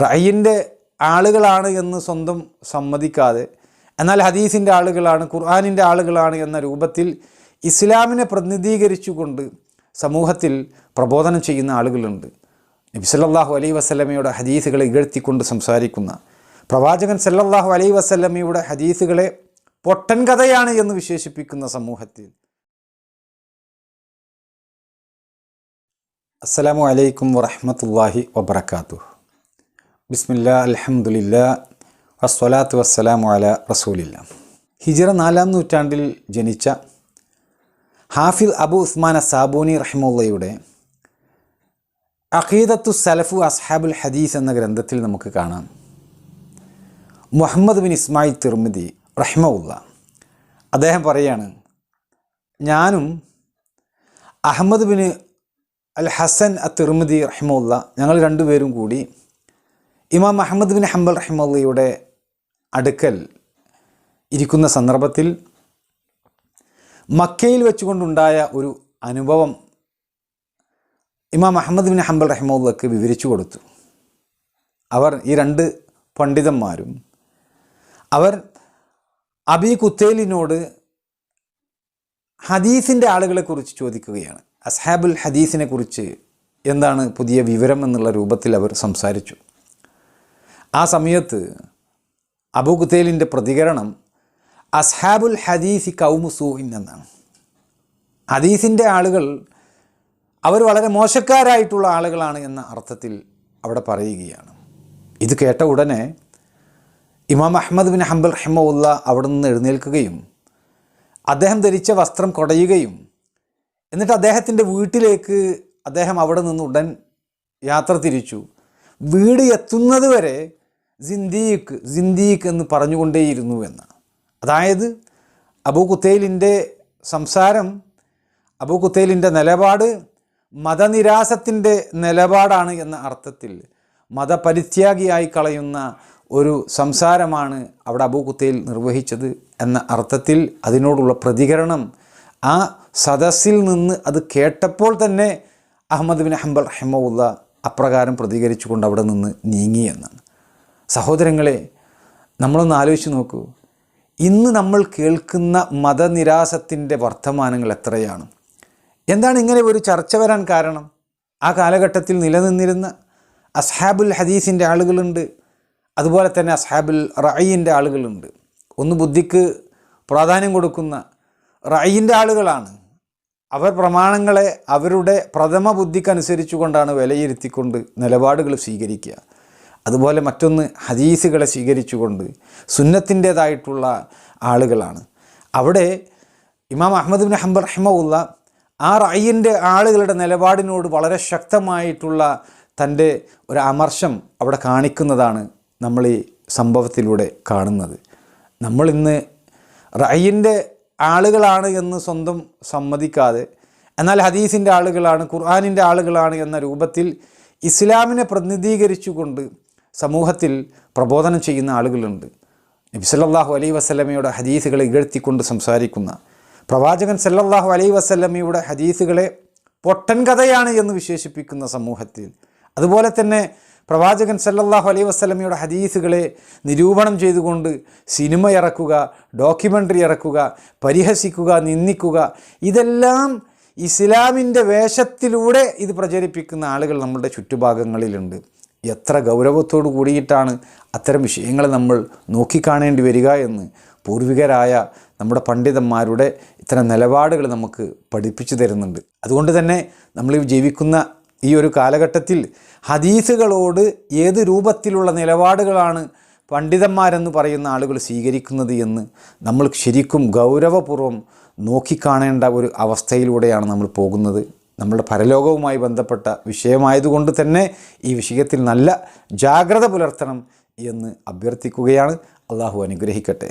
റയ്യിന്റെ ആളുകളാണ് എന്ന് സ്വന്തം സമ്മതിക്കാതെ എന്നാൽ ഹദീസിന്റെ ആളുകളാണ് ഖുർആാനിന്റെ ആളുകളാണ് എന്ന രൂപത്തിൽ ഇസ്ലാമിനെ പ്രതിനിധീകരിച്ചുകൊണ്ട് സമൂഹത്തിൽ പ്രബോധനം ചെയ്യുന്ന ആളുകളുണ്ട്. നബി സല്ലല്ലാഹു അലൈ വസ്ലമയുടെ ഹദീസുകളെ ഇകഴ്ത്തിക്കൊണ്ട് സംസാരിക്കുന്ന പ്രവാചകൻ സല്ലാഹു അലൈ വസ്ലമയുടെ ഹദീസുകളെ പൊട്ടൻ കഥയാണ് എന്ന് വിശേഷിപ്പിക്കുന്ന സമൂഹത്തിൽ. അസ്സലാമു അലൈക്കും വറഹ്മത്തുള്ളാഹി വബറകാതുഹു. ബിസ്മില്ലാ അലഹമുല്ല വസ്വലാത്ത് വസ്സലാമു അല റസൂലില്ല. ഹിജറ നാലാം നൂറ്റാണ്ടിൽ ജനിച്ച ഹാഫിൽ അബു ഉസ്മാൻ സാബൂനി റഹിമുള്ളയുടെ അഖീദത്തു സലഫു അസ്ഹാബുൽ ഹദീസ് എന്ന ഗ്രന്ഥത്തിൽ നമുക്ക് കാണാം. മുഹമ്മദ് ബിൻ ഇസ്മായിൽ തിർമിദി റഹ്മുള്ള അദ്ദേഹം പറയാണ് ഞാനും അഹമ്മദ് ബിൻ അൽ ഹസൻ അ തിർമിദി റഹ്മുള്ള ഞങ്ങൾ രണ്ടുപേരും കൂടി ഇമാം അഹമ്മദ് ബിൻ ഹംബൽ റഹ്മുള്ളയുടെ അടുക്കൽ ഇരിക്കുന്ന സന്ദർഭത്തിൽ മക്കയിൽ വെച്ചുകൊണ്ടുണ്ടായ ഒരു അനുഭവം ഇമാം അഹമ്മദ് ബിൻ ഹംബൽ റഹിമുള്ളക്ക് വിവരിച്ചു കൊടുത്തു. അവർ ഈ രണ്ട് പണ്ഡിതന്മാരും അവർ അബി കുത്തേലിനോട് ഹദീസിന്റെ ആളുകളെക്കുറിച്ച് ചോദിക്കുകയാണ്. അസ്ഹാബുൽ ഹദീസിനെ കുറിച്ച് എന്താണ് പുതിയ വിവരം എന്നുള്ള രൂപത്തിൽ അവർ സംസാരിച്ചു. ആ സമയത്ത് അബൂ പ്രതികരണം അസ്ഹാബുൽ ഹദീസി കൗമുസൂഹിൻ എന്നാണ്. ഹദീസിന്റെ ആളുകൾ അവർ വളരെ മോശക്കാരായിട്ടുള്ള ആളുകളാണ് എന്ന അർത്ഥത്തിൽ അവിടെ പറയുകയാണ്. ഇത് കേട്ട ഉടനെ ഇമാം അഹമ്മദ് ബിൻ ഹംബൽ റഹിമുല്ല അവിടെ നിന്ന് എഴുന്നേൽക്കുകയും അദ്ദേഹം ധരിച്ച വസ്ത്രം കുടയുകയും എന്നിട്ട് അദ്ദേഹത്തിന്റെ വീട്ടിലേക്ക് അദ്ദേഹം അവിടെ നിന്ന് ഉടൻ യാത്ര തിരിച്ചു. വീട് എത്തുന്നത് വരെ സിന്ദീഖ് സിന്ദീഖ് എന്ന് പറഞ്ഞുകൊണ്ടേയിരുന്നു എന്നാണ് അതായത് അബൂ കുത്തേലിന്റെ സംസാരം അബൂ കുത്തേലിന്റെ നിലപാട് മതനിരാസത്തിന്റെ നിലപാടാണ് എന്ന അർത്ഥത്തിൽ മതപരിത്യാഗിയായി കളയുന്ന ഒരു സംസാരമാണ് അവിടെ അബൂ കുത്തേൽ നിർവഹിച്ചത് എന്ന അർത്ഥത്തിൽ അതിനോടുള്ള പ്രതികരണം. ആ സദസ്സിൽ നിന്ന് അത് കേട്ടപ്പോൾ തന്നെ അഹമ്മദ് ബിൻ ഹംബൽ റഹ്മുള്ള അപ്രകാരം പ്രതികരിച്ചുകൊണ്ട് അവിടെ നിന്ന് നീങ്ങി എന്നാണ്. സഹോദരങ്ങളെ നമ്മളൊന്ന് ആലോചിച്ച് നോക്കൂ. ഇന്ന് നമ്മൾ കേൾക്കുന്ന മതനിരാസത്തിന്റെ വർത്തമാനങ്ങൾ എത്രയാണ്? എന്താണ് ഇങ്ങനെ ഒരു ചർച്ച വരാൻ കാരണം? ആ കാലഘട്ടത്തിൽ നിലനിന്നിരുന്ന അസ്ഹാബുൽ ഹദീസിന്റെ ആളുകളുണ്ട് അതുപോലെ തന്നെ അസ്ഹാബുൽ റഅയിന്റെ ആളുകളുണ്ട്. ഒന്ന് ബുദ്ധിക്ക് പ്രാധാന്യം കൊടുക്കുന്ന റഅയിന്റെ ആളുകളാണ്. അവർ പ്രമാണങ്ങളെ അവരുടെ പ്രഥമ ബുദ്ധിക്കനുസരിച്ചു കൊണ്ടാണ് വിലയിരുത്തിക്കൊണ്ട് നിലപാടുകൾ സ്വീകരിക്കുക. അതുപോലെ മറ്റൊന്ന് ഹദീസുകളെ സ്വീകരിച്ചുകൊണ്ട് സുന്നത്തിന്റേതായിട്ടുള്ള ആളുകളാണ്. അവിടെ ഇമാം അഹമ്മദ് ബിൻ ഹംബർ റഹ്മുള്ള ആ റയ്യന്റെ ആളുകളുടെ നിലപാടിനോട് വളരെ ശക്തമായിട്ടുള്ള തന്റെ ഒരു അമർശം അവിടെ കാണിക്കുന്നതാണ് നമ്മൾ ഈ സംഭവത്തിലൂടെ കാണുന്നത്. നമ്മളിന്ന് റയ്യന്റെ ആളുകളാണ് എന്ന് സ്വന്തം സമ്മതിക്കാതെ എന്നാൽ ഹദീസിന്റെ ആളുകളാണ് ഖുർആാനിന്റെ ആളുകളാണ് എന്ന രൂപത്തിൽ ഇസ്ലാമിനെ പ്രതിനിധീകരിച്ചുകൊണ്ട് സമൂഹത്തിൽ പ്രബോധനം ചെയ്യുന്ന ആളുകളുണ്ട്. നബി സല്ലല്ലാഹു അലൈ വസ്ലമയുടെ ഹദീസുകളെ ഇകഴ്ത്തിക്കൊണ്ട് സംസാരിക്കുന്ന പ്രവാചകൻ സല്ലല്ലാഹു അലൈ വസ്ലമയുടെ ഹദീസുകളെ പൊട്ടൻ കഥയാണ് എന്ന് വിശേഷിപ്പിക്കുന്ന സമൂഹത്തിൽ. അതുപോലെ തന്നെ പ്രവാചകൻ സല്ലല്ലാഹു അലൈ വസ്ലമയുടെ ഹദീസുകളെ നിരൂപണം ചെയ്തുകൊണ്ട് സിനിമ ഇറക്കുക ഡോക്യുമെന്ററി ഇറക്കുക പരിഹസിക്കുക നിന്ദിക്കുക ഇതെല്ലാം ഇസ്ലാമിന്റെ വേഷത്തിലൂടെ ഇത് പ്രചരിപ്പിക്കുന്ന ആളുകൾ നമ്മുടെ ചുറ്റുഭാഗങ്ങളിലുണ്ട്. എത്ര ഗൗരവത്തോടു കൂടിയിട്ടാണ് അത്തരം വിഷയങ്ങൾ നമ്മൾ നോക്കിക്കാണേണ്ടി വരിക എന്ന് പൂർവികരായ നമ്മുടെ പണ്ഡിതന്മാരുടെ ഇത്തരം നിലപാടുകൾ നമുക്ക് പഠിപ്പിച്ചു തരുന്നുണ്ട്. അതുകൊണ്ട് തന്നെ നമ്മൾ ജീവിക്കുന്ന ഈ ഒരു കാലഘട്ടത്തിൽ ഹദീസുകളോട് ഏത് രൂപത്തിലുള്ള നിലപാടുകളാണ് പണ്ഡിതന്മാരെന്ന് പറയുന്ന ആളുകൾ സ്വീകരിക്കുന്നത് എന്ന് നമ്മൾ ശരിക്കും ഗൗരവപൂർവം നോക്കിക്കാണേണ്ട ഒരു അവസ്ഥയിലൂടെയാണ് നമ്മൾ പോകുന്നത്. നമ്മുടെ പരലോകവുമായി ബന്ധപ്പെട്ട വിഷയമായതുകൊണ്ട് തന്നെ ഈ വിഷയത്തിൽ നല്ല ജാഗ്രത പുലർത്തണം എന്ന് അഭ്യർത്ഥിക്കുകയാണ്. അള്ളാഹു അനുഗ്രഹിക്കട്ടെ.